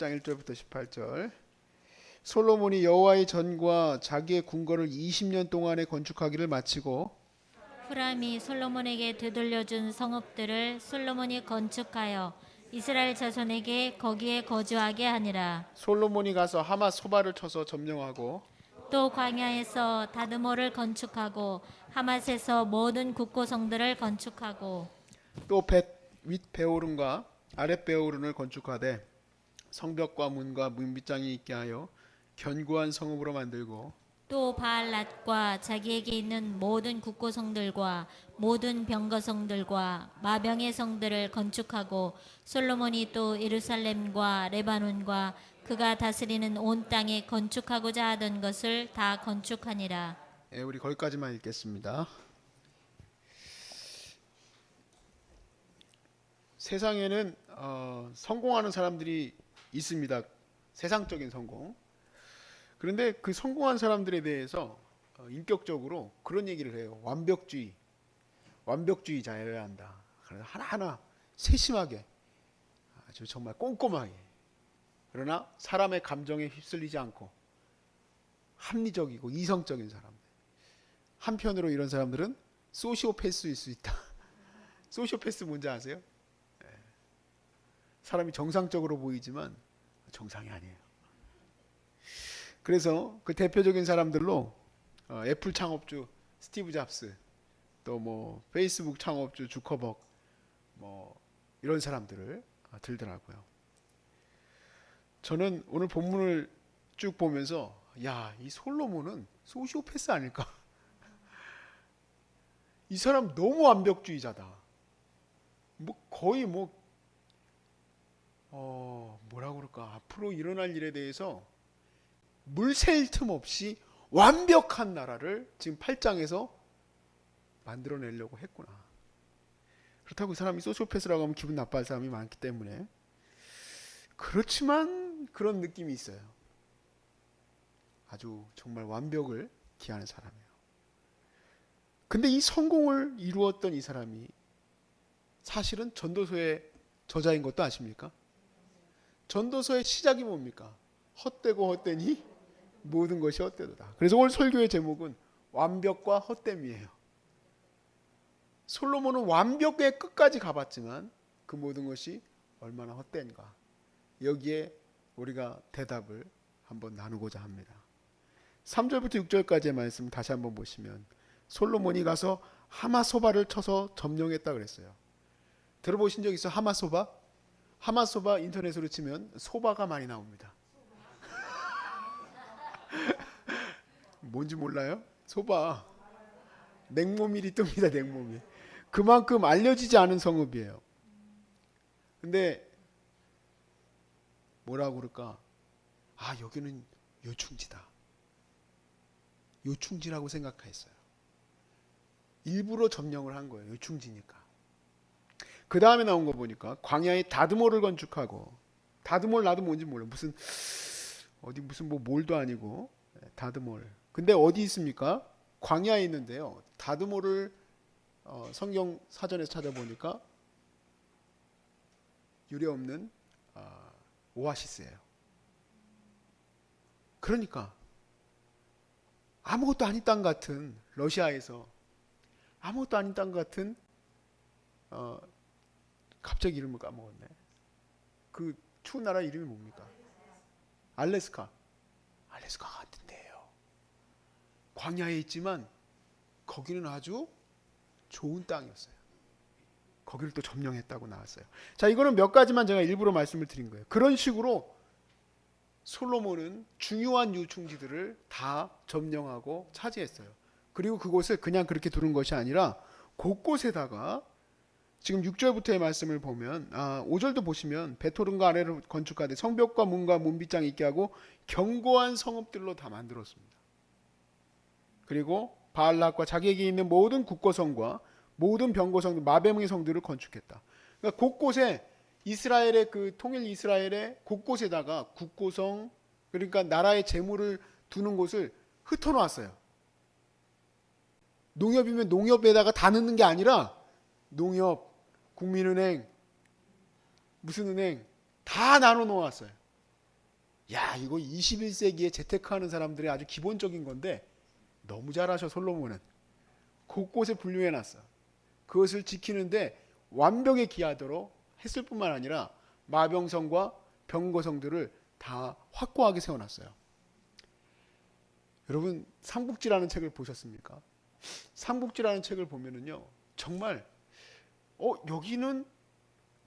18장 1절부터 18절. 솔로몬이 여호와의 전과 자기의 궁궐을 20년 동안에 건축하기를 마치고 후람이 솔로몬에게 되돌려준 성읍들을 솔로몬이 건축하여 이스라엘 자손에게 거기에 거주하게 하니라. 솔로몬이 가서 하마 소바를 쳐서 점령하고 또 광야에서 다드모를 건축하고 하맛에서 모든 국고성들을 건축하고 또윗 베오른과 아랫 베오른을 건축하되 성벽과 문과 문빗장이 있게 하여 견고한 성읍으로 만들고 또 바알랏과 자기에게 있는 모든 국고성들과 모든 병거성들과 마병의 성들을 건축하고 솔로몬이 또 예루살렘과 레바논과 그가 다스리는 온 땅에 건축하고자 하던 것을 다 건축하니라. 예, 우리 거기까지만 읽겠습니다. 세상에는 어, 성공하는 사람들이 있습니다. 세상적인 성공. 그런데 그 성공한 사람들에 대해서 어, 인격적으로 그런 얘기를 해요. 완벽주의, 완벽주의자여야 한다. 그래서 하나하나 세심하게, 아주 정말 꼼꼼하게. 그러나 사람의 감정에 휩쓸리지 않고 합리적이고 이성적인 사람들. 한편으로 이런 사람들은 소시오패스일 수 있다. 소시오패스 뭔지 아세요? 예. 사람이 정상적으로 보이지만 정상이 아니에요. 그래서 그 대표적인 사람들로 어, 애플 창업주 스티브 잡스, 또 뭐 페이스북 창업주 주커버그, 뭐 이런 사람들을 어, 들더라고요. 저는 오늘 본문을 쭉 보면서 야, 이 솔로몬은 소시오패스 아닐까? 이 사람 너무 완벽주의자다. 뭐 거의 뭐 어, 뭐라 그럴까? 앞으로 일어날 일에 대해서 물샐 틈 없이 완벽한 나라를 지금 8장에서 만들어내려고 했구나. 그렇다고 이 사람이 소시오패스라고 하면 기분 나빠할 사람이 많기 때문에 그렇지만 그런 느낌이 있어요. 아주 정말 완벽을 기하는 사람이에요. 근데 이 성공을 이루었던 이 사람이 사실은 전도서의 저자인 것도 아십니까? 전도서의 시작이 뭡니까? 헛되고 헛되니 모든 것이 헛되도다. 그래서 오늘 설교의 제목은 완벽과 헛됨이에요. 솔로몬은 완벽의 끝까지 가봤지만 그 모든 것이 얼마나 헛된가. 여기에 우리가 대답을 한번 나누고자 합니다. 3절부터 6절까지의 말씀 다시 한번 보시면 솔로몬이 가서 하마소바를 쳐서 점령했다 그랬어요. 들어보신 적 있어? 하마소바? 하마소바 인터넷으로 치면 소바가 많이 나옵니다. 뭔지 몰라요? 소바. 냉모밀이 뜹니다. 냉모밀. 그만큼 알려지지 않은 성읍이에요. 근데 뭐라고 그럴까? 아 여기는 요충지다. 요충지라고 생각했어요. 일부러 점령을 한 거예요. 요충지니까. 그 다음에 나온 거 보니까 광야에 다드모를 건축하고 다드모를 나도 뭔지 몰라. 무슨 어디 무슨 뭐 몰도 아니고 예, 다드모를. 근데 어디 있습니까? 광야에 있는데요. 다드모를 어, 성경 사전에서 찾아보니까 유례 없는 어, 오아시스예요. 그러니까 아무것도 아닌 땅 같은 러시아에서 아무것도 아닌 땅 같은 어 갑자기 이름을 까먹었네. 그 추운 나라 이름이 뭡니까? 알래스카. 알래스카 같은데요. 광야에 있지만 거기는 아주 좋은 땅이었어요. 거기를 또 점령했다고 나왔어요. 자, 이거는 몇 가지만 제가 일부러 말씀을 드린 거예요. 그런 식으로 솔로몬은 중요한 유충지들을 다 점령하고 차지했어요. 그리고 그곳을 그냥 그렇게 두는 것이 아니라 곳곳에다가 지금 6절부터의 말씀을 보면 아, 5절도 보시면 베토른과 아래를 건축하되 성벽과 문과 문빗장 있게 하고 견고한 성읍들로 다 만들었습니다. 그리고 바알락과 자기에게 있는 모든 국고성과 모든 병고성 마뱀의 성들을 건축했다. 그러니까 곳곳에 이스라엘의 그 통일 이스라엘의 곳곳에다가 국고성 그러니까 나라의 재물을 두는 곳을 흩어놓았어요. 농협이면 농협에다가 다 넣는 게 아니라 농협, 국민은행, 무슨 은행 다 나눠 놓았어요. 야 이거 21세기에 재테크하는 사람들의 아주 기본적인 건데 너무 잘하셔 솔로몬은 곳곳에 분류해 놨어. 그것을 지키는데 완벽에 기하도록 했을 뿐만 아니라 마병성과 병거성들을 다 확고하게 세워놨어요. 여러분 삼국지라는 책을 보셨습니까? 삼국지라는 책을 보면은요 정말 어 여기는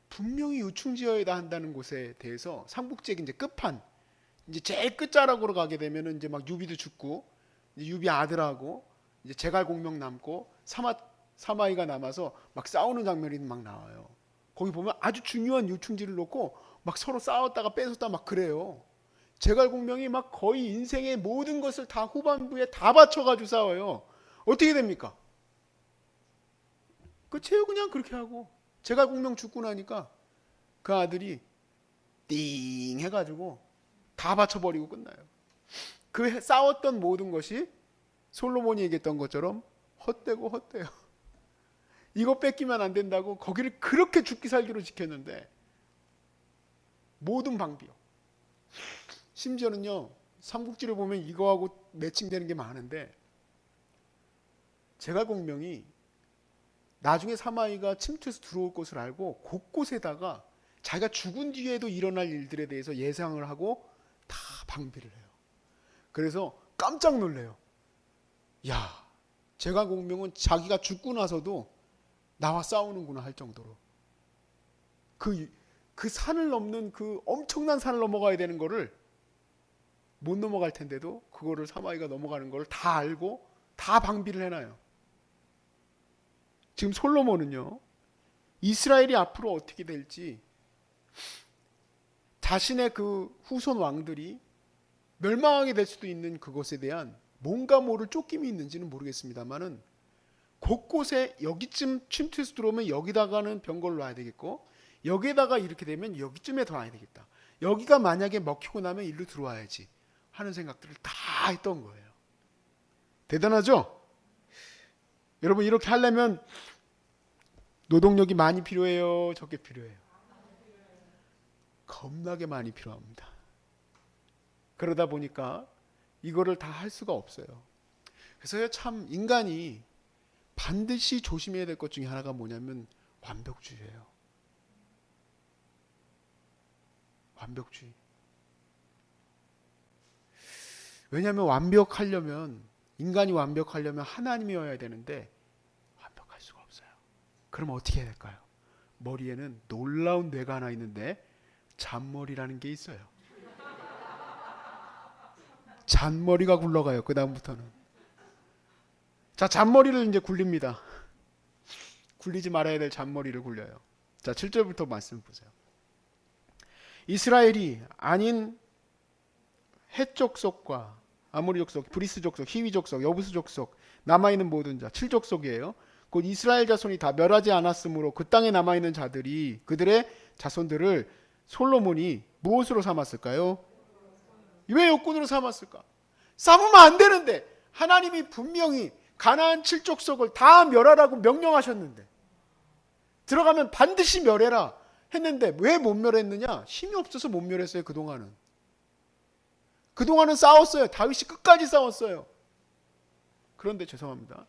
분명히 유충지어야 한다는 곳에 대해서 삼국지의 이제 끝판 이제 제일 끝자락으로 가게 되면은 이제 막 유비도 죽고 유비 아들하고 이제 제갈공명 남고 사마 사마이가 남아서 막 싸우는 장면이 막 나와요. 거기 보면 아주 중요한 유충지를 놓고 막 서로 싸웠다가 뺏었다 막 그래요. 제갈공명이 막 거의 인생의 모든 것을 다 후반부에 다 바쳐가지고 싸워요. 어떻게 됩니까? 끝이에요 그냥 그렇게 하고 제갈공명 죽고 나니까 그 아들이 띵 해가지고 다 바쳐버리고 끝나요. 그 해- 싸웠던 모든 것이 솔로몬이 얘기했던 것처럼 헛되고 헛돼요. 이거 뺏기면 안 된다고 거기를 그렇게 죽기 살기로 지켰는데 모든 방비요. 심지어는요 삼국지를 보면 이거하고 매칭되는 게 많은데 제갈공명이 나중에 사마이가 침투해서 들어올 것을 알고 곳곳에다가 자기가 죽은 뒤에도 일어날 일들에 대해서 예상을 하고 다 방비를 해요. 그래서 깜짝 놀래요. 야, 제갈공명은 자기가 죽고 나서도 나와 싸우는구나 할 정도로 그, 그 산을 넘는 그 엄청난 산을 넘어가야 되는 거를 못 넘어갈 텐데도 그거를 사마이가 넘어가는 걸 다 알고 다 방비를 해놔요. 지금 솔로몬은요, 이스라엘이 앞으로 어떻게 될지 자신의 그 후손 왕들이 멸망하게 될 수도 있는 그것에 대한 뭔가 모를 쫓김이 있는지는 모르겠습니다만은 곳곳에 여기쯤 침투해서 들어오면 여기다가는 병걸로 놔야 되겠고 여기에다가 이렇게 되면 여기쯤에 더 놔야 되겠다. 여기가 만약에 먹히고 나면 일로 들어와야지 하는 생각들을 다 했던 거예요. 대단하죠? 여러분 이렇게 하려면 노동력이 많이 필요해요, 적게 필요해요. 겁나게 많이 필요합니다. 그러다 보니까 이거를 다 할 수가 없어요. 그래서 참 인간이 반드시 조심해야 될 것 중에 하나가 뭐냐면 완벽주의예요. 완벽주의. 왜냐하면 완벽하려면 인간이 완벽하려면 하나님이어야 되는데 완벽할 수가 없어요. 그럼 어떻게 해야 될까요? 머리에는 놀라운 뇌가 하나 있는데 잔머리라는 게 있어요. 잔머리가 굴러가요. 그 다음부터는. 자, 잔머리를 이제 굴립니다. 굴리지 말아야 될 잔머리를 굴려요. 자, 7절부터 말씀 보세요. 이스라엘이 아닌 헷 족속과 아모리 족속, 브리스 족속, 히위 족속, 여부스 족속 남아 있는 모든 자, 7족속이에요. 곧 이스라엘 자손이 다 멸하지 않았으므로 그 땅에 남아 있는 자들이 그들의 자손들을 솔로몬이 무엇으로 삼았을까요? 왜 욕군으로 삼았을까? 삼으면 안 되는데 하나님이 분명히 가나안 칠족속을 다 멸하라고 명령하셨는데 들어가면 반드시 멸해라 했는데 왜 못 멸했느냐? 힘이 없어서 못 멸했어요 그동안은 그동안은 싸웠어요 다윗이 끝까지 싸웠어요 그런데 죄송합니다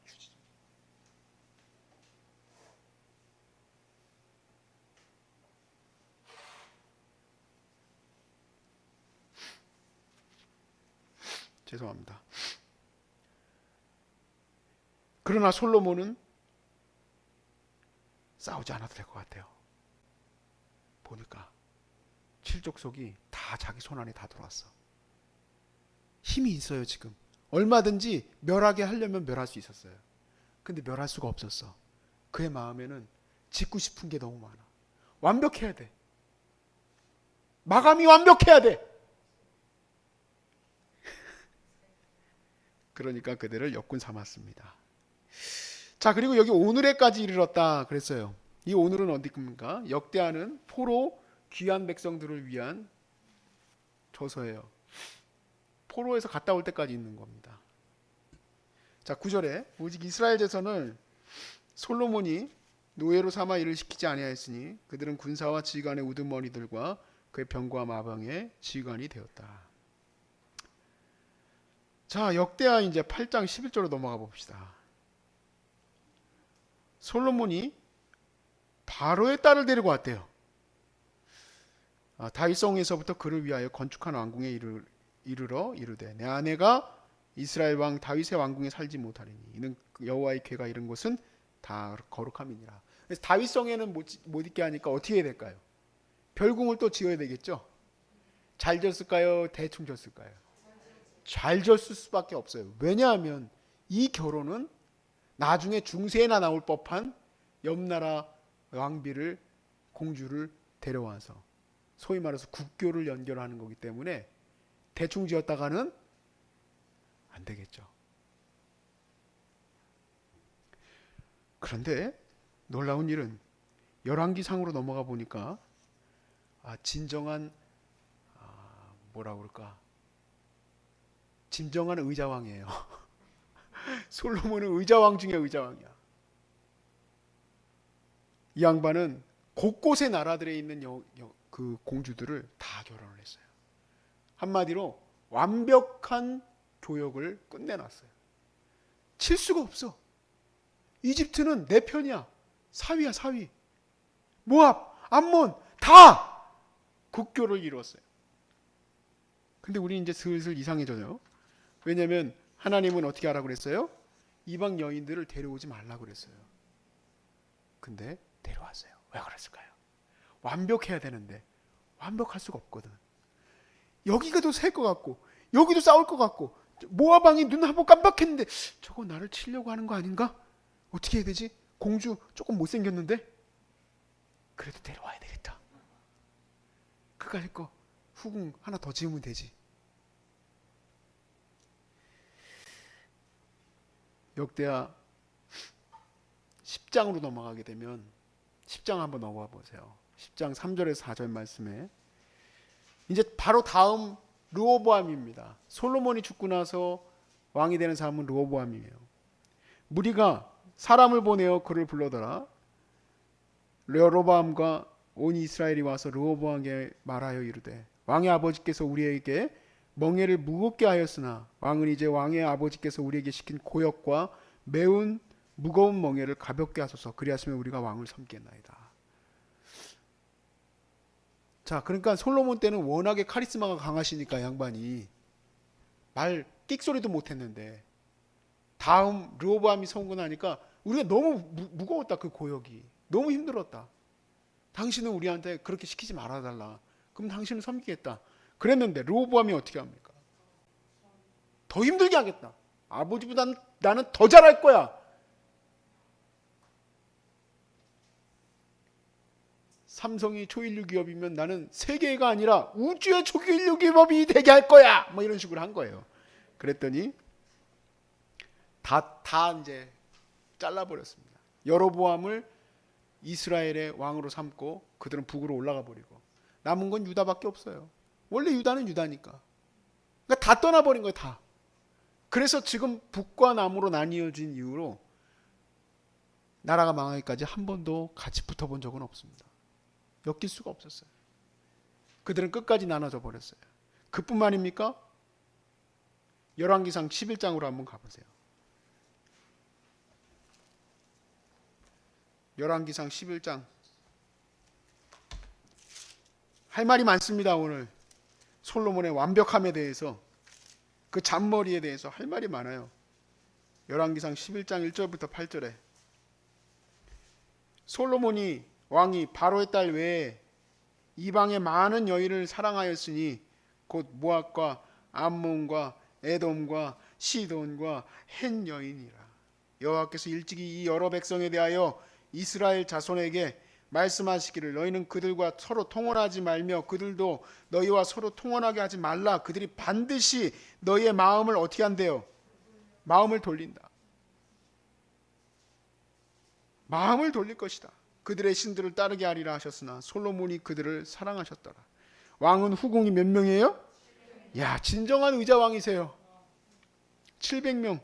죄송합니다. 그러나 솔로몬은 싸우지 않아도 될 것 같아요. 보니까 칠족속이 다 자기 손 안에 다 들어왔어. 힘이 있어요 지금. 얼마든지 멸하게 하려면 멸할 수 있었어요. 근데 멸할 수가 없었어. 그의 마음에는 짓고 싶은 게 너무 많아. 완벽해야 돼. 마감이 완벽해야 돼. 그러니까 그들을 역군 삼았습니다. 자, 그리고 여기 오늘에까지 이르렀다 그랬어요. 이 오늘은 어디입니까? 역대하는 포로 귀한 백성들을 위한 저서예요. 포로에서 갔다 올 때까지 있는 겁니다. 자, 9절에 오직 이스라엘 제선을 솔로몬이 노예로 삼아 일을 시키지 아니하였으니 그들은 군사와 지휘관의 우두머리들과 그의 병과 마병의 지휘관이 되었다. 자, 역대하 이제 8장 11절로 넘어가 봅시다. 솔로몬이 바로의 딸을 데리고 왔대요. 아, 다윗성에서부터 그를 위하여 건축한 왕궁에 이르, 이르러 이르되 내 아내가 이스라엘 왕 다윗의 왕궁에 살지 못하리니 이는 여호와의 궤가 이른 곳은 다 거룩함이니라. 그래서 다윗 성에는 못, 지- 못 있게 하니까 어떻게 해야 될까요? 별궁을 또 지어야 되겠죠. 잘 졌을까요? 대충 졌을까요? 잘 졌을 수밖에 없어요. 왜냐하면 이 결혼은 나중에 중세나 나올 법한 옆나라 왕비를 공주를 데려와서 소위 말해서 국교를 연결하는 거기 때문에 대충 지었다가는 안 되겠죠. 그런데 놀라운 일은 열왕기상으로 넘어가 보니까 아, 진정한 아, 뭐라 그럴까 진정한 의자왕이에요. 솔로몬은 의자왕 중에 의자왕이야. 이 양반은 곳곳의 나라들에 있는 여- 여- 그 공주들을 다 결혼을 했어요. 한마디로 완벽한 교역을 끝내놨어요. 칠 수가 없어. 이집트는 내 편이야. 사위야 사위. 모압, 암몬 다 국교를 이루었어요. 근데 우리 이제 슬슬 이상해져요. 왜냐하면 하나님은 어떻게 하라고 그랬어요? 이방 여인들을 데려오지 말라고 그랬어요. 근데 데려왔어요. 왜 그랬을까요? 완벽해야 되는데 완벽할 수가 없거든. 여기가 더 셀 것 같고 여기도 싸울 것 같고 모아방이 눈 한번 깜빡했는데 저거 나를 치려고 하는 거 아닌가? 어떻게 해야 되지? 공주 조금 못생겼는데 그래도 데려와야 되겠다. 그가 할거 후궁 하나 더 지으면 되지. 역대하 10장으로 넘어가게 되면 10장 한번 넘어가 보세요. 10장 3절에서 4절 말씀에 이제 바로 다음 르호보암입니다. 솔로몬이 죽고 나서 왕이 되는 사람은 르호보암이에요. 무리가 사람을 보내어 그를 불러더라. 르호보암과 온 이스라엘이 와서 르호보암에게 말하여 이르되 왕의 아버지께서 우리에게 멍에를 무겁게 하였으나 왕은 이제 왕의 아버지께서 우리에게 시킨 고역과 매운 무거운 멍에를 가볍게 하소서 그리하시면 우리가 왕을 섬기겠나이다. 자, 그러니까 솔로몬 때는 워낙에 카리스마가 강하시니까 양반이 말 끽소리도 못했는데 다음 르호보암이 성군하니까 우리가 너무 무, 무거웠다 그 고역이 너무 힘들었다. 당신은 우리한테 그렇게 시키지 말아달라. 그럼 당신은 섬기겠다. 그랬는데 르호보암이 어떻게 합니까? 더 힘들게 하겠다. 아버지보다 나는 더 잘할 거야. 삼성이 초일류 기업이면 나는 세계가 아니라 우주의 초일류 기업이 되게 할 거야. 뭐 이런 식으로 한 거예요. 그랬더니 다 다 이제 잘라버렸습니다. 여로보암을 이스라엘의 왕으로 삼고 그들은 북으로 올라가 버리고 남은 건 유다밖에 없어요. 원래 유다는 유다니까. 그러니까 다 떠나버린 거예요, 다. 그래서 지금 북과 남으로 나뉘어진 이후로 나라가 망하기까지 한 번도 같이 붙어본 적은 없습니다. 엮일 수가 없었어요. 그들은 끝까지 나눠져 버렸어요. 그뿐만입니까? 열왕기상 11장으로 한번 가보세요. 열왕기상 11장 할 말이 많습니다 오늘 솔로몬의 완벽함에 대해서 그 잔머리에 대해서 할 말이 많아요 열왕기상 11장 1절부터 8절에 솔로몬이 왕이 바로의 딸 외에 이방의 많은 여인을 사랑하였으니 곧 모압과 암몬과 에돔과 시돈과 헨 여인이라 여호와께서 일찍이 이 여러 백성에 대하여 이스라엘 자손에게 말씀하시기를 너희는 그들과 서로 통혼하지 말며 그들도 너희와 서로 통혼하게 하지 말라 그들이 반드시 너희의 마음을 어떻게 한대요? 마음을 돌린다. 마음을 돌릴 것이다. 그들의 신들을 따르게 하리라 하셨으나 솔로몬이 그들을 사랑하셨더라. 왕은 후궁이 몇 명이에요? 야, 진정한 의자 왕이세요. 700명.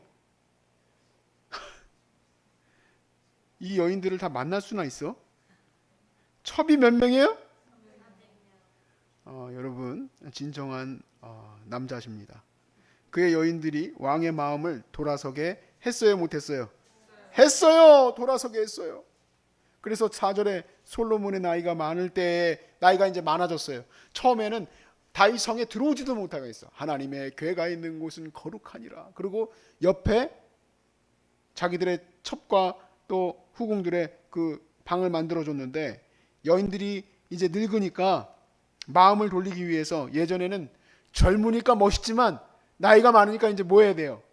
이 여인들을 다 만날 수나 있어? 첩이 몇 명이에요? 어, 여러분 진정한 어, 남자십니다. 그의 여인들이 왕의 마음을 돌아서게 했어요, 못했어요? 했어요. 돌아서게 했어요. 그래서 4절에 솔로몬의 나이가 많을 때에 나이가 이제 많아졌어요. 처음에는 다윗 성에 들어오지도 못하게 했어. 하나님의 괴가 있는 곳은 거룩하니라. 그리고 옆에 자기들의 첩과 또 후궁들의 그 방을 만들어 줬는데 여인들이 이제 늙으니까 마음을 돌리기 위해서 예전에는 젊으니까 멋있지만 나이가 많으니까 이제 뭐 해야 돼요?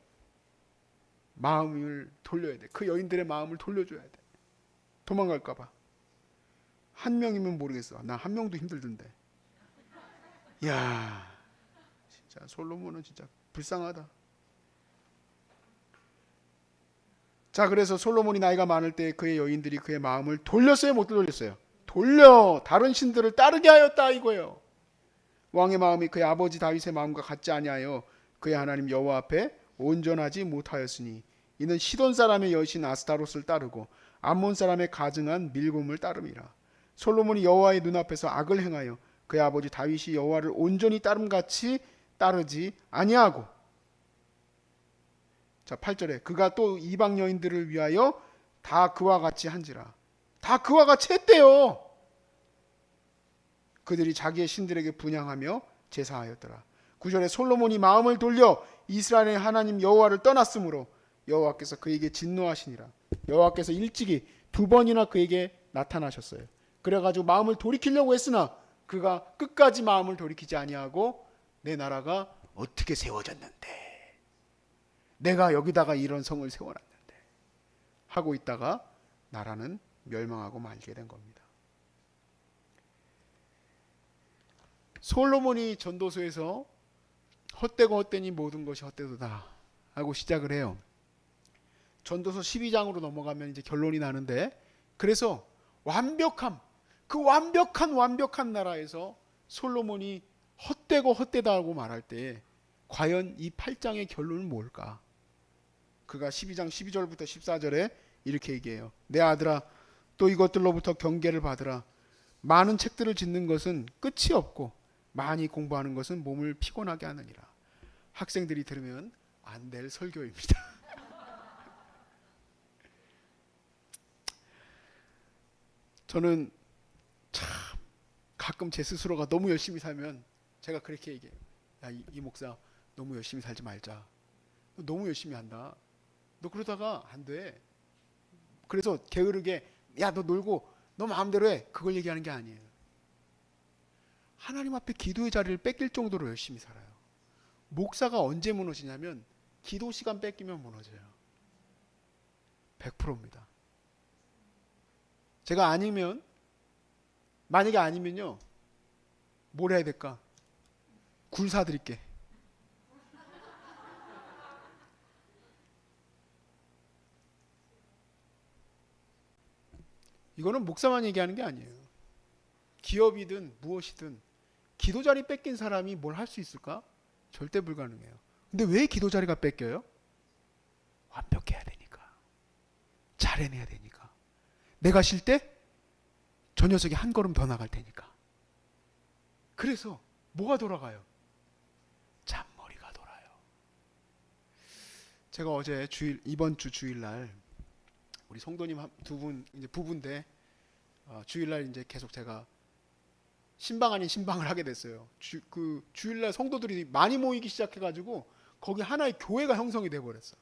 마음을 돌려야 돼. 그 여인들의 마음을 돌려줘야 돼. 도망갈까봐. 한 명이면 모르겠어. 나 한 명도 힘들던데. 야, 진짜 솔로몬은 진짜 불쌍하다. 자, 그래서 솔로몬이 나이가 많을 때 그의 여인들이 그의 마음을 돌렸어요, 못 돌렸어요? 돌려 다른 신들을 따르게 하였다 이거예요. 왕의 마음이 그의 아버지 다윗의 마음과 같지 아니하여 그의 하나님 여호와 앞에 온전하지 못하였으니 이는 시돈 사람의 여신 아스타롯을 따르고 암몬 사람의 가증한 밀곰을 따름이라. 솔로몬이 여호와의 눈앞에서 악을 행하여 그의 아버지 다윗이 여호와를 온전히 따름같이 따르지 아니하고. 자 8절에 그가 또 이방 여인들을 위하여 다 그와 같이 한지라. 다 그와 같이 했대요. 그들이 자기의 신들에게 분양하며 제사하였더라. 9절에 솔로몬이 마음을 돌려 이스라엘의 하나님 여호와를 떠났으므로 여호와께서 그에게 진노하시니라 여호와께서 일찍이 두 번이나 그에게 나타나셨어요 그래가지고 마음을 돌이키려고 했으나 그가 끝까지 마음을 돌이키지 아니하고 내 나라가 어떻게 세워졌는데 내가 여기다가 이런 성을 세워놨는데 하고 있다가 나라는 멸망하고 말게 된 겁니다. 솔로몬이 전도서에서 헛되고 헛되니 모든 것이 헛되도다 하고 시작을 해요. 전도서 12장으로 넘어가면 이제 결론이 나는데 그래서 완벽함 그 완벽한 완벽한 나라에서 솔로몬이 헛되고 헛되다고 말할 때 과연 이 8장의 결론은 뭘까? 그가 12장 12절부터 14절에 이렇게 얘기해요. 내 아들아 또 이것들로부터 경계를 받으라. 많은 책들을 짓는 것은 끝이 없고 많이 공부하는 것은 몸을 피곤하게 하느니라. 학생들이 들으면 안 될 설교입니다. 저는 참 가끔 제 스스로가 너무 열심히 살면 제가 그렇게 얘기해요. 야, 이, 이 목사 너무 열심히 살지 말자. 너 너무 열심히 한다. 너 그러다가 안 돼. 그래서 게으르게 야 너 놀고 너 마음대로 해. 그걸 얘기하는 게 아니에요. 하나님 앞에 기도의 자리를 뺏길 정도로 열심히 살아요. 목사가 언제 무너지냐면 기도 시간 뺏기면 무너져요. 100%입니다. 제가 아니면 만약에 아니면요. 뭘 해야 될까? 굴 사드릴게. 이거는 목사만 얘기하는 게 아니에요. 기업이든 무엇이든 기도 자리 뺏긴 사람이 뭘 할 수 있을까? 절대 불가능해요. 근데 왜 기도 자리가 뺏겨요? 완벽해야 되니까. 잘해내야 되니까. 내가 쉴 때 저 녀석이 한 걸음 더 나갈 테니까. 그래서 뭐가 돌아가요? 잔머리가 돌아요. 제가 어제 주일 이번 주 주일날 우리 성도님 두 분 이제 부부인데 어, 주일날 이제 계속 제가 신방 아닌 신방을 하게 됐어요. 주, 그 주일날 성도들이 많이 모이기 시작해가지고 거기 하나의 교회가 형성이 돼 버렸어.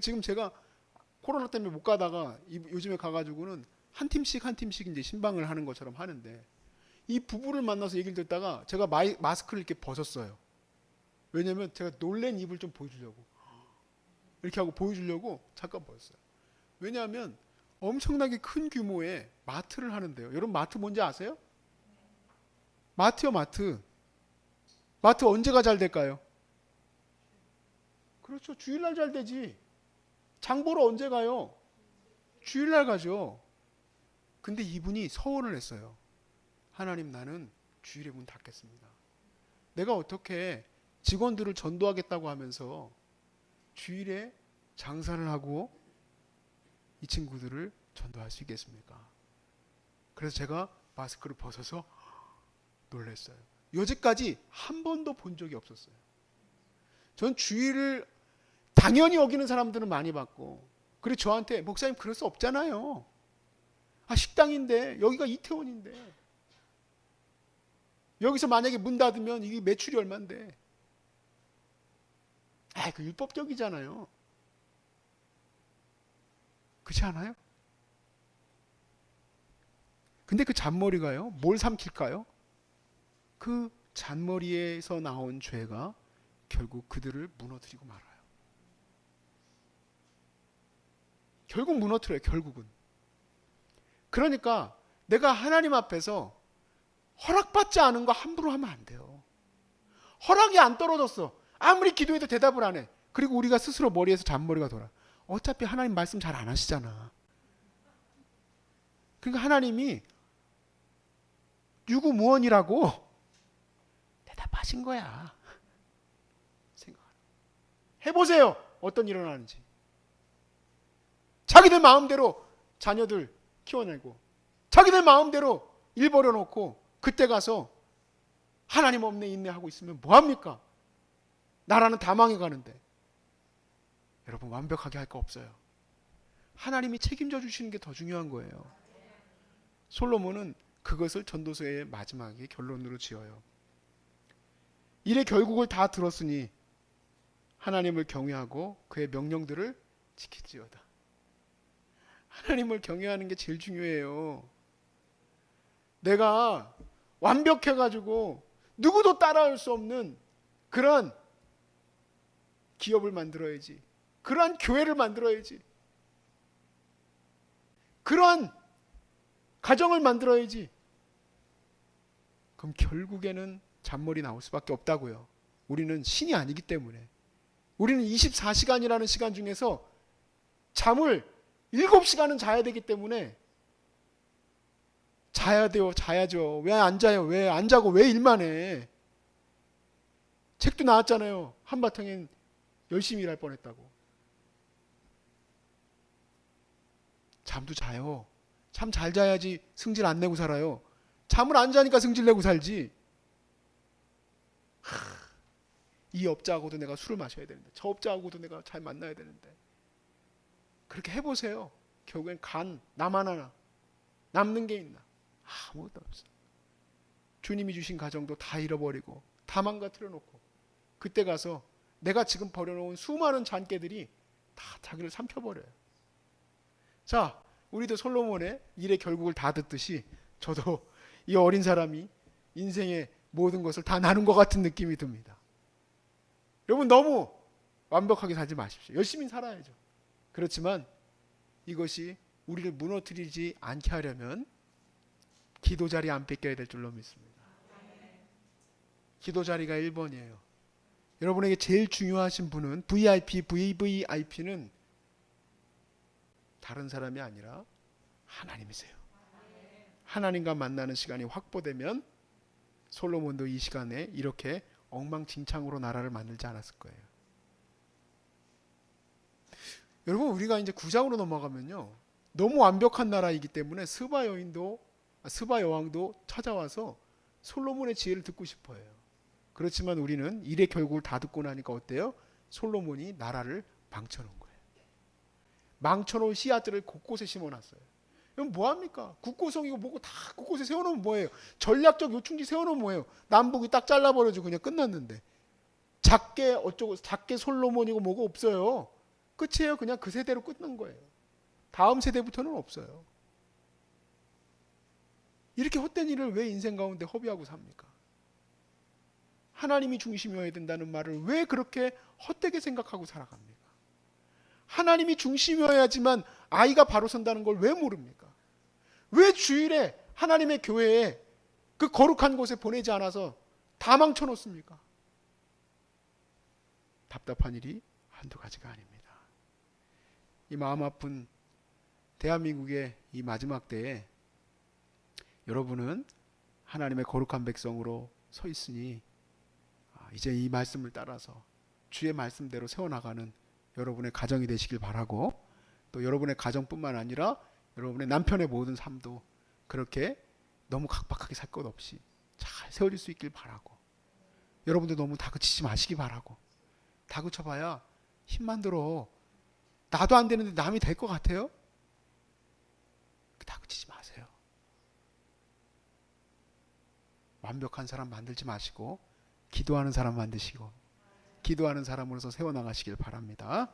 지금 제가 코로나 때문에 못 가다가 이- 요즘에 가가지고는 한 팀씩 한 팀씩 이제 신방을 하는 것처럼 하는데 이 부부를 만나서 얘기를 듣다가 제가 마이, 마스크를 이렇게 벗었어요. 왜냐면 제가 놀란 입을 좀 보여주려고 이렇게 하고 보여주려고 잠깐 벗었어요. 왜냐하면 엄청나게 큰 규모의 마트를 하는데요. 여러분 마트 뭔지 아세요? 마트요 마트. 마트 언제가 잘 될까요? 그렇죠. 주일날 잘 되지. 장 보러 언제 가요? 주일날 가죠. 근데 이분이 서원을 했어요. 하나님 나는 주일에 문 닫겠습니다. 내가 어떻게 직원들을 전도하겠다고 하면서 주일에 장사를 하고 이 친구들을 전도할 수 있겠습니까? 그래서 제가 마스크를 벗어서 놀랐어요. 여지까지 한 번도 본 적이 없었어요. 전 주의를 당연히 어기는 사람들은 많이 봤고, 그리고 저한테 목사님 그럴 수 없잖아요. 아 식당인데 여기가 이태원인데 여기서 만약에 문 닫으면 이게 매출이 얼만데? 아, 그 율법적이잖아요. 그렇지 않아요? 근데 그 잔머리가요, 뭘 삼킬까요? 그 잔머리에서 나온 죄가 결국 그들을 무너뜨리고 말아요. 결국 무너뜨려요, 결국은. 그러니까 내가 하나님 앞에서 허락받지 않은 거 함부로 하면 안 돼요. 허락이 안 떨어졌어. 아무리 기도해도 대답을 안 해. 그리고 우리가 스스로 머리에서 잔머리가 돌아. 어차피 하나님 말씀 잘 안 하시잖아. 그러니까 하나님이 유구무원이라고 대답하신 거야. 생각. 해보세요. 어떤 일어나는지. 자기들 마음대로 자녀들 키워내고, 자기들 마음대로 일 벌여놓고, 그때 가서 하나님 없네 인내하고 있으면 뭐합니까? 나라는 다 망해가는데. 여러분 완벽하게 할 거 없어요. 하나님이 책임져 주시는 게 더 중요한 거예요. 솔로몬은 그것을 전도서의 마지막에 결론으로 지어요. 일의 결국을 다 들었으니 하나님을 경외하고 그의 명령들을 지킬지어다. 하나님을 경외하는 게 제일 중요해요. 내가 완벽해가지고 누구도 따라올 수 없는 그런 기업을 만들어야지. 그러한 교회를 만들어야지. 그러한 가정을 만들어야지. 그럼 결국에는 잔머리 나올 수밖에 없다고요. 우리는 신이 아니기 때문에. 우리는 24시간이라는 시간 중에서 잠을 7시간은 자야 되기 때문에 자야 돼요. 자야죠. 왜 안 자요? 왜 안 자고 왜 일만 해? 책도 나왔잖아요. 한바탕엔 열심히 일할 뻔했다고. 잠도 자요. 잠 잘 자야지 승질 안 내고 살아요. 잠을 안 자니까 승질 내고 살지. 하, 이 업자하고도 내가 술을 마셔야 되는데, 저 업자하고도 내가 잘 만나야 되는데. 그렇게 해보세요. 결국엔 간, 나만 하나. 남는 게 있나? 아무것도 없어. 주님이 주신 가정도 다 잃어버리고, 다 망가뜨려 놓고, 그때 가서 내가 지금 버려놓은 수많은 잔깨들이 다 자기를 삼켜버려요. 자, 우리도 솔로몬의 일의 결국을 다 듣듯이 저도 이 어린 사람이 인생의 모든 것을 다 나눈 것 같은 느낌이 듭니다. 여러분 너무 완벽하게 살지 마십시오. 열심히 살아야죠. 그렇지만 이것이 우리를 무너뜨리지 않게 하려면 기도 자리 안 뺏겨야 될 줄로 믿습니다. 기도 자리가 1번이에요. 여러분에게 제일 중요하신 분은 VIP, VVIP는 다른 사람이 아니라 하나님이세요. 하나님과 만나는 시간이 확보되면 솔로몬도 이 시간에 이렇게 엉망진창으로 나라를 만들지 않았을 거예요. 여러분 우리가 이제 구장으로 넘어가면요. 너무 완벽한 나라이기 때문에 스바 여인도 아, 스바 여왕도 찾아와서 솔로몬의 지혜를 듣고 싶어해요. 그렇지만 우리는 일의 결국을 다 듣고 나니까 어때요? 솔로몬이 나라를 망쳐놓은 거예요. 망쳐놓은 씨앗들을 곳곳에 심어놨어요. 이건 뭐합니까? 국고성이고 뭐고 다 곳곳에 세워놓으면 뭐예요? 전략적 요충지 세워놓으면 뭐예요? 남북이 딱 잘라버려지고 그냥 끝났는데 작게 어쩌고 작게 솔로몬이고 뭐고 없어요. 끝이에요. 그냥 그 세대로 끝난 거예요. 다음 세대부터는 없어요. 이렇게 헛된 일을 왜 인생 가운데 허비하고 삽니까? 하나님이 중심이어야 된다는 말을 왜 그렇게 헛되게 생각하고 살아갑니까? 하나님이 중심이어야지만 아이가 바로 선다는 걸 왜 모릅니까? 왜 주일에 하나님의 교회에 그 거룩한 곳에 보내지 않아서 다 망쳐놓습니까? 답답한 일이 한두 가지가 아닙니다. 이 마음 아픈 대한민국의 이 마지막 때에 여러분은 하나님의 거룩한 백성으로 서 있으니 아, 이제 이 말씀을 따라서 주의 말씀대로 세워나가는 여러분의 가정이 되시길 바라고 또 여러분의 가정뿐만 아니라 여러분의 남편의 모든 삶도 그렇게 너무 각박하게 살 것 없이 잘 세워질 수 있길 바라고 여러분도 너무 다그치지 마시기 바라고 다그쳐봐야 힘만 들어 나도 안 되는데 남이 될 것 같아요? 다그치지 마세요. 완벽한 사람 만들지 마시고 기도하는 사람 만드시고 기도하는 사람으로서 세워나가시길 바랍니다.